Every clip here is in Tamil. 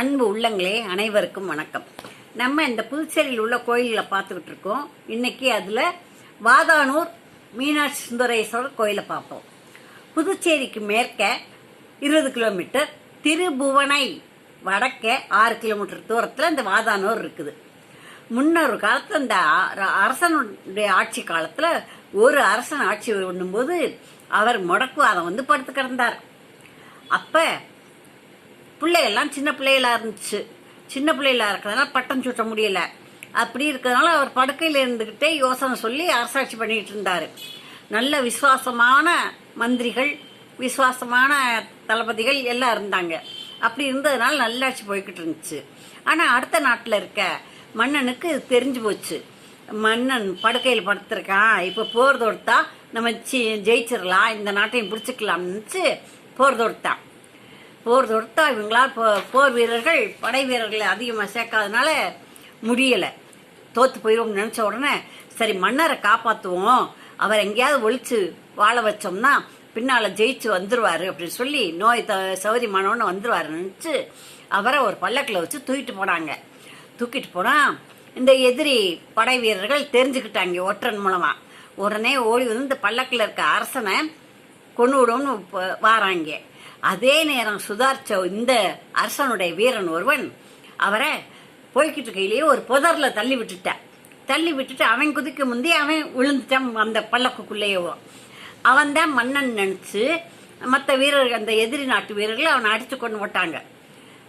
அன்பு உள்ளங்களே அனைவருக்கும் வணக்கம். நம்ம இந்த புதுச்சேரியில் உள்ள கோயிலில் பார்த்துக்கிட்டு இருக்கோம். இன்னைக்கு அதில் வாதானூர் மீனாட்சி சுந்தரேஸ்வரர் கோயிலை பார்ப்போம். புதுச்சேரிக்கு மேற்க இருபது கிலோமீட்டர் திருபுவனை வடக்க ஆறு கிலோமீட்டர் தூரத்தில் இந்த வாதானூர் இருக்குது. முன்னொரு காலத்தில் இந்த அரசனுடைய ஆட்சி காலத்தில் ஒரு அரசன் ஆட்சி பண்ணும்போது அவர் முடக்குவாதம் வந்து படுத்து கிடந்தார். அப்போ பிள்ளைகள்லாம் சின்ன பிள்ளைகளாக இருந்துச்சு. சின்ன பிள்ளைகளாக இருக்கிறதுனால பட்டம் சுட்ட முடியல. அப்படி இருக்கிறதுனால அவர் படுக்கையில் இருந்துக்கிட்டே யோசனை சொல்லி அரசாட்சி பண்ணிட்டு இருந்தார். நல்ல விசுவாசமான மந்திரிகள் விசுவாசமான தளபதிகள் எல்லாம் இருந்தாங்க. அப்படி இருந்ததுனால நல்லாட்சி போய்கிட்டு இருந்துச்சு. ஆனால் அடுத்த நாட்டில் இருக்க மன்னனுக்கு தெரிஞ்சு போச்சு. மன்னன் படுக்கையில் படுத்திருக்கான். இப்போ போர் தொடுத்தா நம்ம ஜெயிச்சிடலாம் இந்த நாட்டையும் பிடிச்சிக்கலாம்னுச்சு. போர் தொடுத்தான். போர் தொடுத்தா இவங்களால் போ- போர் வீரர்கள் படை வீரர்களை அதிகமாக சேர்க்காதனால முடியலை. தோத்து போயிடும்னு நினச்ச உடனே சரி மன்னரை காப்பாற்றுவோம் அவர் எங்கேயாவது ஒழிச்சு வாழ வச்சோம்னா பின்னால் ஜெயிச்சு வந்துடுவார் அப்படின்னு சொல்லி நோய் த சௌரி மனோன்னு வந்துடுவார் நினச்சி அவரை ஒரு பல்லக்கில் வச்சு தூக்கிட்டு போனாங்க. தூக்கிட்டு போனால் இந்த எதிரி படை வீரர்கள் தெரிஞ்சுக்கிட்டாங்க ஒற்றன் மூலமாக உடனே ஓடி வந்து இந்த பல்லக்கில் இருக்க அரசனை கொண்டு விடும்னு வாராங்க. அதே நேரம் சுதாரிச்ச இந்த அரசனுடைய வீரன் ஒருவன் அவரை போய்கிட்டு இருக்கையிலேயே ஒரு புதரில் தள்ளி விட்டுட்டான். தள்ளி விட்டுட்டு அவன் குதிக்க முந்தி அவன் விழுந்துட்டான் அந்த பல்லக்குக்குள்ளேயோ அவன் தான் மன்னன் நினச்சி மற்ற வீரர்கள் அந்த எதிரி நாட்டு வீரர்கள் அவனை அடித்து கொண்டு போட்டாங்க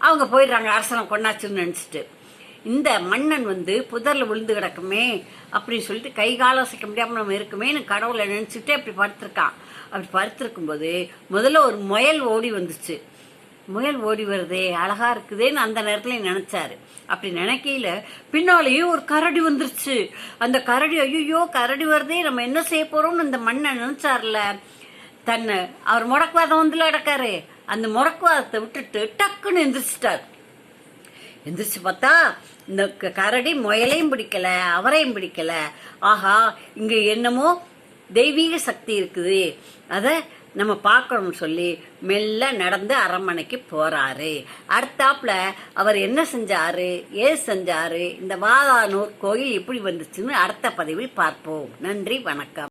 அவங்க போயிடுறாங்க அரசனை கொண்டாச்சுன்னு நினச்சிட்டு. இந்த மன்னன் வந்து புதரில் விழுந்து கிடக்குமே அப்படின்னு சொல்லிட்டு கை கால அசைக்க முடியாமல் நம்ம இருக்குமேன்னு கடவுளை நினச்சிட்டு அப்படி படுத்திருக்கான். அப்படி படுத்திருக்கும்போது முதல்ல ஒரு முயல் ஓடி வந்துச்சு. முயல் ஓடி வருதே அழகா இருக்குதேன்னு அந்த நேரத்துல நினைச்சாரு. அப்படி நினைக்கையில பின்னாலேயே ஒரு கரடி வந்துருச்சு. அந்த கரடி ஐயோ கரடி வருதே நம்ம என்ன செய்ய போறோம்னு இந்த மண்ணை நினைச்சார்ல. தன்னை அவர் முடக்குவாதம் வந்துல கிடக்காரு. அந்த முடக்குவாதத்தை விட்டுட்டு டக்குன்னு எந்திரிச்சிட்டார். எந்திரிச்சு பார்த்தா இந்த க- கரடி முயலையும் பிடிக்கல அவரையும் பிடிக்கல. ஆஹா இங்க என்னமோ தெய்வீக சக்தி இருக்குது. அதை நம்ம பார்க்கணும்னு சொல்லி மெல்ல நடந்து அரண்மனைக்கு போறாரு. அடுத்தாப்புல அவர் என்ன செஞ்சாரு? ஏது செஞ்சாரு? இந்த வாதானூர் கோயில் எப்படி வந்துச்சுன்னு அடுத்த பதிவில் பார்ப்போம். நன்றி வணக்கம்.